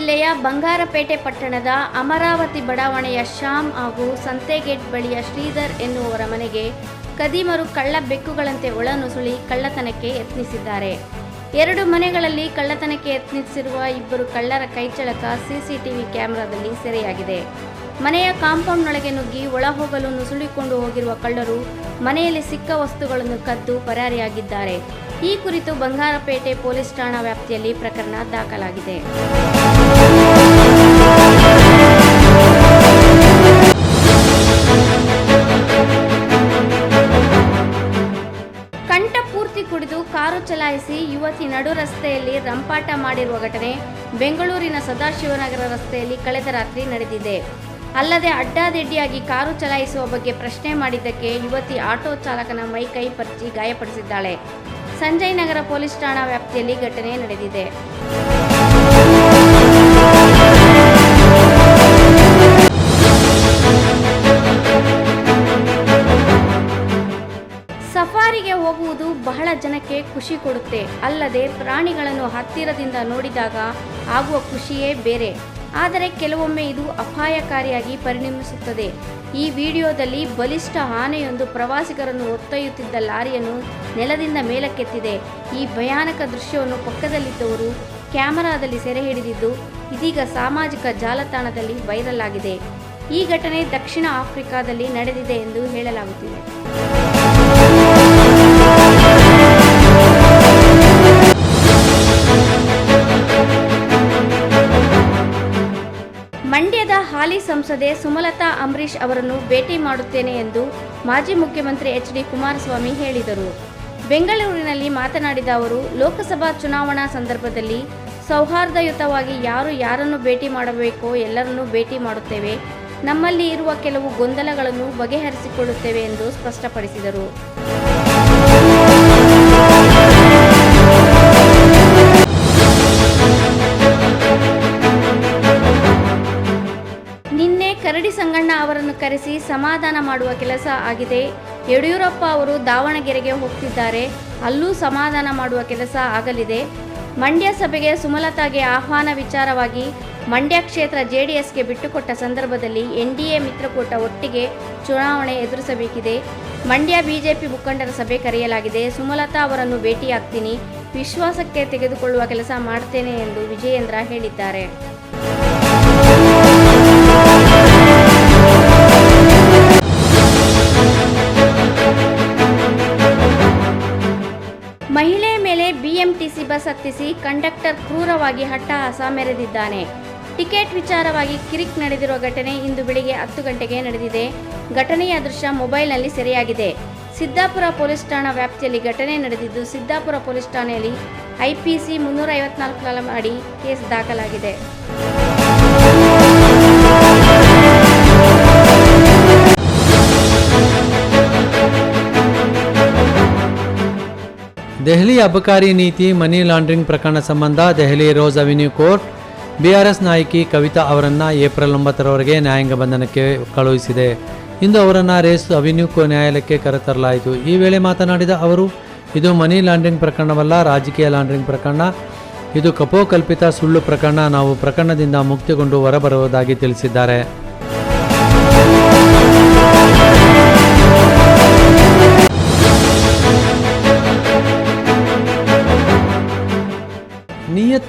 ಬಂಗಾರಪೇಟೆ ಪಟ್ಟಣದ ಅಮರಾವತಿ ಬಡಾವಣೆಯ ಶ್ಯಾಮ್ ಹಾಗೂ ಸಂತೆಗೇಟ್ ಬಳಿಯ ಶ್ರೀಧರ್ ಎನ್ನುವವರ ಮನೆಗೆ ಕದೀಮರು ಕಳ್ಳ ಬೆಕ್ಕುಗಳಂತೆ ಒಳನುಸುಳಿ ಕಳ್ಳತನಕ್ಕೆ ಯತ್ನಿಸಿದ್ದಾರೆ. ಎರಡು ಮನೆಗಳಲ್ಲಿ ಕಳ್ಳತನಕ್ಕೆ ಯತ್ನಿಸಿರುವ ಇಬ್ಬರು ಕಳ್ಳರ ಕೈಚಳಕ ಸಿಸಿಟಿವಿ ಕ್ಯಾಮೆರಾದಲ್ಲಿ ಸೆರೆಯಾಗಿದೆ. ಮನೆಯ ಕಾಂಪೌಂಡ್ನೊಳಗೆ ನುಗ್ಗಿ ಒಳಹೋಗಲು ನುಸುಳಿಕೊಂಡು ಹೋಗಿರುವ ಕಳ್ಳರು ಮನೆಯಲ್ಲಿ ಸಿಕ್ಕ ವಸ್ತುಗಳನ್ನು ಕದ್ದು ಪರಾರಿಯಾಗಿದ್ದಾರೆ. ಈ ಕುರಿತು ಬಂಗಾರಪೇಟೆ ಪೊಲೀಸ್ ಠಾಣಾ ವ್ಯಾಪ್ತಿಯಲ್ಲಿ ಪ್ರಕರಣ ದಾಖಲಾಗಿದೆ. ಕಂಠಪೂರ್ತಿ ಕುಡಿದು ಕಾರು ಚಲಾಯಿಸಿ ಯುವತಿ ನಡು ರಸ್ತೆಯಲ್ಲಿ ರಂಪಾಟ ಮಾಡಿರುವ ಘಟನೆ ಬೆಂಗಳೂರಿನ ಸದಾಶಿವನಗರ ರಸ್ತೆಯಲ್ಲಿ ಕಳೆದ ರಾತ್ರಿ ನಡೆದಿದೆ. ಅಲ್ಲದೆ ಅಡ್ಡಾದಿಡ್ಡಿಯಾಗಿ ಕಾರು ಚಲಾಯಿಸುವ ಬಗ್ಗೆ ಪ್ರಶ್ನೆ ಮಾಡಿದ್ದಕ್ಕೆ ಯುವತಿ ಆಟೋ ಚಾಲಕನ ಮೈ ಕೈ ಪರ್ಚಿ ಗಾಯಪಡಿಸಿದ್ದಾಳೆ. ಸಂಜಯ್ ನಗರ ಪೊಲೀಸ್ ಠಾಣಾ ವ್ಯಾಪ್ತಿಯಲ್ಲಿ ಘಟನೆ ನಡೆದಿದೆ. ಸಫಾರಿಗೆ ಹೋಗುವುದು ಬಹಳ ಜನಕ್ಕೆ ಖುಷಿ ಕೊಡುತ್ತೆ. ಅಲ್ಲದೆ ಪ್ರಾಣಿಗಳನ್ನು ಹತ್ತಿರದಿಂದ ನೋಡಿದಾಗ ಆಗುವ ಖುಷಿಯೇ ಬೇರೆ. ಆದರೆ ಕೆಲವೊಮ್ಮೆ ಇದು ಅಪಾಯಕಾರಿಯಾಗಿ ಪರಿಣಮಿಸುತ್ತದೆ. ಈ ವಿಡಿಯೋದಲ್ಲಿ ಬಲಿಷ್ಠ ಆನೆಯೊಂದು ಪ್ರವಾಸಿಗರನ್ನು ಹೊತ್ತೊಯ್ಯುತ್ತಿದ್ದ ಲಾರಿಯನ್ನು ನೆಲದಿಂದ ಮೇಲಕ್ಕೆತ್ತಿದೆ. ಈ ಭಯಾನಕ ದೃಶ್ಯವನ್ನು ಪಕ್ಕದಲ್ಲಿದ್ದವರು ಕ್ಯಾಮರಾದಲ್ಲಿ ಸೆರೆ ಹಿಡಿದಿದ್ದು, ಇದೀಗ ಸಾಮಾಜಿಕ ಜಾಲತಾಣದಲ್ಲಿ ವೈರಲ್ ಆಗಿದೆ. ಈ ಘಟನೆ ದಕ್ಷಿಣ ಆಫ್ರಿಕಾದಲ್ಲಿ ನಡೆದಿದೆ ಎಂದು ಹೇಳಲಾಗುತ್ತಿದೆ. ಮಂಡ್ಯದ ಹಾಲಿ ಸಂಸದೆ ಸುಮಲತಾ ಅಂಬರೀಷ್ ಅವರನ್ನು ಭೇಟಿ ಮಾಡುತ್ತೇನೆ ಎಂದು ಮಾಜಿ ಮುಖ್ಯಮಂತ್ರಿ ಎಚ್ ಡಿ ಕುಮಾರಸ್ವಾಮಿ ಹೇಳಿದರು. ಬೆಂಗಳೂರಿನಲ್ಲಿ ಮಾತನಾಡಿದ ಅವರು, ಲೋಕಸಭಾ ಚುನಾವಣಾ ಸಂದರ್ಭದಲ್ಲಿ ಸೌಹಾರ್ದಯುತವಾಗಿ ಯಾರು ಯಾರನ್ನು ಭೇಟಿ ಮಾಡಬೇಕೋ ಎಲ್ಲರನ್ನೂ ಭೇಟಿ ಮಾಡುತ್ತೇವೆ. ನಮ್ಮಲ್ಲಿ ಇರುವ ಕೆಲವು ಗೊಂದಲಗಳನ್ನು ಬಗೆಹರಿಸಿಕೊಳ್ಳುತ್ತೇವೆ ಎಂದು ಸ್ಪಷ್ಟಪಡಿಸಿದರು. ಕರಡಿ ಸಂಗಣ್ಣ ಅವರನ್ನು ಕರೆಸಿ ಸಮಾಧಾನ ಮಾಡುವ ಕೆಲಸ ಆಗಿದೆ. ಯಡಿಯೂರಪ್ಪ ಅವರು ದಾವಣಗೆರೆಗೆ ಹೋಗ್ತಿದ್ದಾರೆ. ಅಲ್ಲೂ ಸಮಾಧಾನ ಮಾಡುವ ಕೆಲಸ ಆಗಲಿದೆ. ಮಂಡ್ಯ ಸಭೆಗೆ ಸುಮಲತಾಗೆ ಆಹ್ವಾನ ವಿಚಾರವಾಗಿ ಮಂಡ್ಯ ಕ್ಷೇತ್ರ ಜೆಡಿಎಸ್ಗೆ ಬಿಟ್ಟುಕೊಟ್ಟ ಸಂದರ್ಭದಲ್ಲಿ ಎನ್ಡಿಎ ಮಿತ್ರಕೂಟ ಒಟ್ಟಿಗೆ ಚುನಾವಣೆ ಎದುರಿಸಬೇಕಿದೆ. ಮಂಡ್ಯ ಬಿಜೆಪಿ ಮುಖಂಡರ ಸಭೆ ಕರೆಯಲಾಗಿದೆ. ಸುಮಲತಾ ಅವರನ್ನು ಭೇಟಿಯಾಗ್ತೀನಿ. ವಿಶ್ವಾಸಕ್ಕೆ ತೆಗೆದುಕೊಳ್ಳುವ ಕೆಲಸ ಮಾಡ್ತೇನೆ ಎಂದು ವಿಜಯೇಂದ್ರ ಹೇಳಿದ್ದಾರೆ. ಕ್ರೂರವಾಗಿ ಹಟ್ಟಹಾಸ ಮೆರೆದಿದ್ದಾನೆ. ಟಿಕೆಟ್ ವಿಚಾರವಾಗಿ ಕಿರಿಕ್ ನಡೆದಿರುವ ಘಟನೆ ಇಂದು ಬೆಳಿಗ್ಗೆ ಹತ್ತು ಗಂಟೆಗೆ ನಡೆದಿದೆ. ಘಟನೆಯ ದೃಶ್ಯ ಮೊಬೈಲ್ನಲ್ಲಿ ಸೆರೆಯಾಗಿದೆ. ಸಿದ್ದಾಪುರ ಪೊಲೀಸ್ ಠಾಣಾ ವ್ಯಾಪ್ತಿಯಲ್ಲಿ ಘಟನೆ ನಡೆದಿದ್ದು ಸಿದ್ದಾಪುರ ಪೊಲೀಸ್ ಠಾಣೆಯಲ್ಲಿ ಐಪಿಸಿ ಮುನ್ನೂರ ಐವತ್ನಾಲ್ಕು ಅಡಿ ಕೇಸ್ ದಾಖಲಾಗಿದೆ. ದೆಹಲಿ ಅಬಕಾರಿ ನೀತಿ, ಮನಿ ಲಾಂಡ್ರಿಂಗ್ ಪ್ರಕರಣ ಸಂಬಂಧ Delhi rose avenue court, BRS ನಾಯಕಿ ಕವಿತಾ ಅವರನ್ನು ಏಪ್ರಿಲ್ ಒಂಬತ್ತರವರೆಗೆ ನ್ಯಾಯಾಂಗ ಬಂಧನಕ್ಕೆ ಕಳುಹಿಸಿದೆ. ಇಂದು ಅವರನ್ನು ರೇಸ್ ಅವೆನ್ಯೂ ನ್ಯಾಯಾಲಯಕ್ಕೆ ಕರೆತರಲಾಯಿತು. ಈ ವೇಳೆ ಮಾತನಾಡಿದ ಅವರು, ಇದು ಮನಿ ಲಾಂಡ್ರಿಂಗ್ ಪ್ರಕರಣವಲ್ಲ, ರಾಜಕೀಯ ಲಾಂಡ್ರಿಂಗ್ ಪ್ರಕರಣ. ಇದು ಕಪೋಕಲ್ಪಿತ ಸುಳ್ಳು ಪ್ರಕರಣ. ನಾವು ಪ್ರಕರಣದಿಂದ ಮುಕ್ತಿಗೊಂಡು ಹೊರಬರುವುದಾಗಿ ತಿಳಿಸಿದ್ದಾರೆ.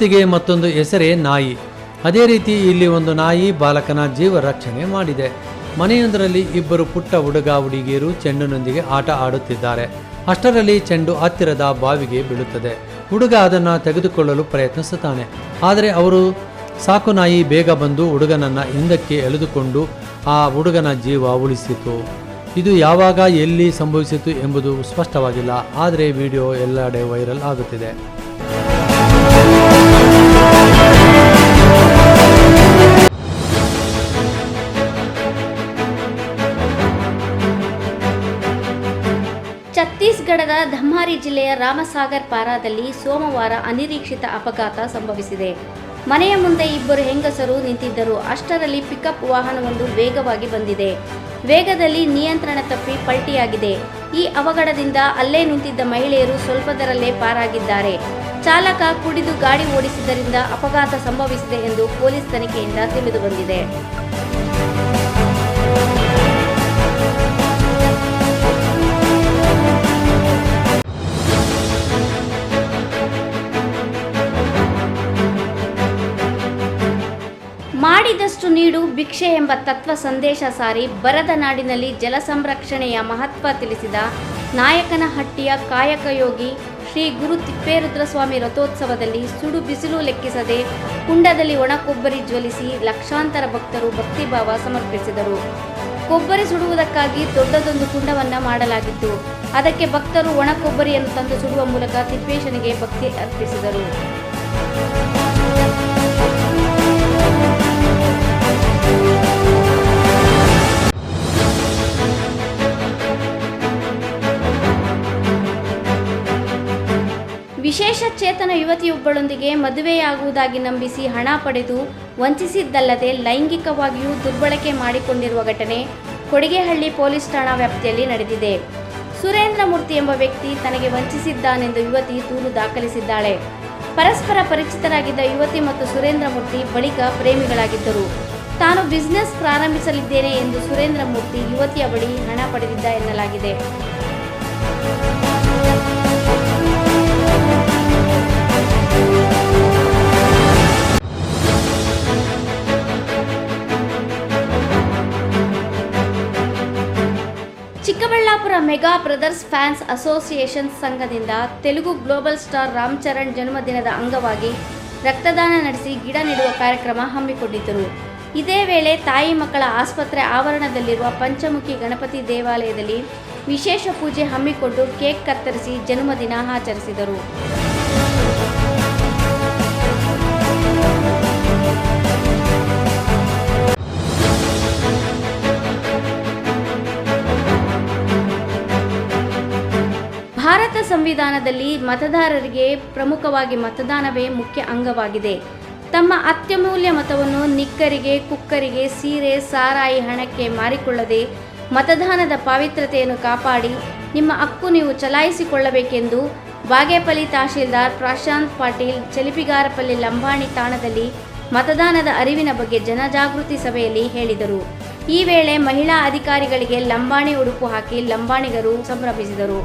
ನಿಯತ್ತಿಗೆ ಮತ್ತೊಂದು ಹೆಸರೇ ನಾಯಿ. ಅದೇ ರೀತಿ ಇಲ್ಲಿ ಒಂದು ನಾಯಿ ಬಾಲಕನ ಜೀವ ರಕ್ಷಣೆ ಮಾಡಿದೆ. ಮನೆಯೊಂದರಲ್ಲಿ ಇಬ್ಬರು ಪುಟ್ಟ ಹುಡುಗ ಹುಡುಗಿಯರು ಚೆಂಡುನೊಂದಿಗೆ ಆಟ ಆಡುತ್ತಿದ್ದಾರೆ. ಅಷ್ಟರಲ್ಲಿ ಚೆಂಡು ಹತ್ತಿರದ ಬಾವಿಗೆ ಬೀಳುತ್ತದೆ. ಹುಡುಗ ಅದನ್ನು ತೆಗೆದುಕೊಳ್ಳಲು ಪ್ರಯತ್ನಿಸುತ್ತಾನೆ. ಆದರೆ ಅವರು, ಸಾಕು ನಾಯಿ, ಬೇಗ ಬಂದು ಹುಡುಗನನ್ನ ಹಿಂದಕ್ಕೆ ಎಳೆದುಕೊಂಡು ಆ ಹುಡುಗನ ಜೀವ ಉಳಿಸಿತು. ಇದು ಯಾವಾಗ, ಎಲ್ಲಿ ಸಂಭವಿಸಿತು ಎಂಬುದು ಸ್ಪಷ್ಟವಾಗಿಲ್ಲ. ಆದರೆ ವಿಡಿಯೋ ಎಲ್ಲೆಡೆ ವೈರಲ್ ಆಗುತ್ತಿದೆ. ಛತ್ತೀಸ್ಗಢದ ಧಮ್ಮಾರಿ ಜಿಲ್ಲೆಯ ರಾಮಸಾಗರ್ ಪಾರಾದಲ್ಲಿ ಸೋಮವಾರ ಅನಿರೀಕ್ಷಿತ ಅಪಘಾತ ಸಂಭವಿಸಿದೆ. ಮನೆಯ ಮುಂದೆ ಇಬ್ಬರು ಹೆಂಗಸರು ನಿಂತಿದ್ದರು. ಅಷ್ಟರಲ್ಲಿ ಪಿಕಪ್ ವಾಹನವೊಂದು ವೇಗವಾಗಿ ಬಂದಿದೆ. ವೇಗದಲ್ಲಿ ನಿಯಂತ್ರಣ ತಪ್ಪಿ ಪಲ್ಟಿಯಾಗಿದೆ. ಈ ಅವಘಡದಿಂದ ಅಲ್ಲೇ ನಿಂತಿದ್ದ ಮಹಿಳೆಯರು ಸ್ವಲ್ಪದರಲ್ಲೇ ಪಾರಾಗಿದ್ದಾರೆ. ಚಾಲಕ ಕುಡಿದು ಗಾಡಿ ಓಡಿಸಿದ್ದರಿಂದ ಅಪಘಾತ ಸಂಭವಿಸಿದೆ ಎಂದು ಪೊಲೀಸ್ ತನಿಖೆಯಿಂದ ತಿಳಿದು ನೀಡು ಭಿಕ್ಷೆ ಎಂಬ ತತ್ವ ಸಂದೇಶ ಸಾರಿ ಬರದ ನಾಡಿನಲ್ಲಿ ಜಲ ಸಂರಕ್ಷಣೆಯ ಮಹತ್ವ ತಿಳಿಸಿದ ನಾಯಕನಹಟ್ಟಿಯ ಕಾಯಕಯೋಗಿ ಶ್ರೀ ಗುರು ತಿಪ್ಪೇರುದ್ರಸ್ವಾಮಿ ರಥೋತ್ಸವದಲ್ಲಿ ಸುಡು ಬಿಸಿಲು ಲೆಕ್ಕಿಸದೆ ಕುಂಡದಲ್ಲಿ ಒಣ ಕೊಬ್ಬರಿ ಜ್ವಲಿಸಿ ಲಕ್ಷಾಂತರ ಭಕ್ತರು ಭಕ್ತಿಭಾವ ಸಮರ್ಪಿಸಿದರು. ಕೊಬ್ಬರಿ ಸುಡುವುದಕ್ಕಾಗಿ ದೊಡ್ಡದೊಂದು ಕುಂಡವನ್ನು ಮಾಡಲಾಗಿತ್ತು. ಅದಕ್ಕೆ ಭಕ್ತರು ಒಣ ಕೊಬ್ಬರಿಯನ್ನು ತಂದು ಸುಡುವ ಮೂಲಕ ತಿಪ್ಪೇಶನಿಗೆ ಭಕ್ತಿ ಅರ್ಪಿಸಿದರು. ವಿಶೇಷ ಚೇತನ ಯುವತಿಯೊಬ್ಬಳೊಂದಿಗೆ ಮದುವೆಯಾಗುವುದಾಗಿ ನಂಬಿಸಿ ಹಣ ಪಡೆದು ವಂಚಿಸಿದ್ದಲ್ಲದೆ ಲೈಂಗಿಕವಾಗಿಯೂ ದುರ್ಬಳಕೆ ಮಾಡಿಕೊಂಡಿರುವ ಘಟನೆ ಕೊಡಿಗೆಹಳ್ಳಿ ಪೊಲೀಸ್ ಠಾಣಾ ವ್ಯಾಪ್ತಿಯಲ್ಲಿ ನಡೆದಿದೆ. ಸುರೇಂದ್ರ ಮೂರ್ತಿ ಎಂಬ ವ್ಯಕ್ತಿ ತನಗೆ ವಂಚಿಸಿದ್ದಾನೆಂದು ಯುವತಿ ದೂರು ದಾಖಲಿಸಿದ್ದಾಳೆ. ಪರಸ್ಪರ ಪರಿಚಿತರಾಗಿದ್ದ ಯುವತಿ ಮತ್ತು ಸುರೇಂದ್ರ ಮೂರ್ತಿ ಬಳಿಕ ಪ್ರೇಮಿಗಳಾಗಿದ್ದರು. ತಾನು ಬಿಸ್ನೆಸ್ ಪ್ರಾರಂಭಿಸಲಿದ್ದೇನೆ ಎಂದು ಸುರೇಂದ್ರ ಮೂರ್ತಿ ಯುವತಿಯ ಬಳಿ ಹಣ ಪಡೆದಿದ್ದ ಎನ್ನಲಾಗಿದೆ. ಮೆಗಾ ಬ್ರದರ್ಸ್ ಫ್ಯಾನ್ಸ್ ಅಸೋಸಿಯೇಷನ್ ಸಂಘದಿಂದ ತೆಲುಗು ಗ್ಲೋಬಲ್ ಸ್ಟಾರ್ ರಾಮ್ ಚರಣ್ ಜನ್ಮದಿನದ ಅಂಗವಾಗಿ ರಕ್ತದಾನ ನಡೆಸಿ ಗಿಡ ನೆಡುವ ಕಾರ್ಯಕ್ರಮ ಹಮ್ಮಿಕೊಂಡಿದ್ದರು. ಇದೇ ವೇಳೆ ತಾಯಿ ಮಕ್ಕಳ ಆಸ್ಪತ್ರೆ ಆವರಣದಲ್ಲಿರುವ ಪಂಚಮುಖಿ ಗಣಪತಿ ದೇವಾಲಯದಲ್ಲಿ ವಿಶೇಷ ಪೂಜೆ ಹಮ್ಮಿಕೊಂಡು ಕೇಕ್ ಕತ್ತರಿಸಿ ಜನ್ಮದಿನ ಆಚರಿಸಿದರು. ಸಂವಿಧಾನದಲ್ಲಿ ಮತದಾರರಿಗೆ ಪ್ರಮುಖವಾಗಿ ಮತದಾನವೇ ಮುಖ್ಯ ಅಂಗವಾಗಿದೆ. ತಮ್ಮ ಅತ್ಯಮೂಲ್ಯ ಮತವನ್ನು ನಿಕ್ಕರಿಗೆ, ಕುಕ್ಕರಿಗೆ, ಸೀರೆ, ಸಾರಾಯಿ ಹಣಕ್ಕೆ ಮಾರಿಕೊಳ್ಳದೆ ಮತದಾನದ ಪಾವಿತ್ರತೆಯನ್ನು ಕಾಪಾಡಿ ನಿಮ್ಮ ಹಕ್ಕು ನೀವು ಚಲಾಯಿಸಿಕೊಳ್ಳಬೇಕೆಂದು ಬಾಗೇಪಲ್ಲಿ ತಹಶೀಲ್ದಾರ್ ಪ್ರಶಾಂತ್ ಪಾಟೀಲ್, ಚಲಿಪಿಗಾರಪಲ್ಲಿ ಲಂಬಾಣಿ ತಾಣದಲ್ಲಿ ಮತದಾನದ ಅರಿವಿನ ಬಗ್ಗೆ ಜನಜಾಗೃತಿ ಸಭೆಯಲ್ಲಿ ಹೇಳಿದರು. ಈ ವೇಳೆ ಮಹಿಳಾ ಅಧಿಕಾರಿಗಳಿಗೆ ಲಂಬಾಣಿ ಉಡುಪು ಹಾಕಿ ಲಂಬಾಣಿಗರು ಸಂಭ್ರಮಿಸಿದರು.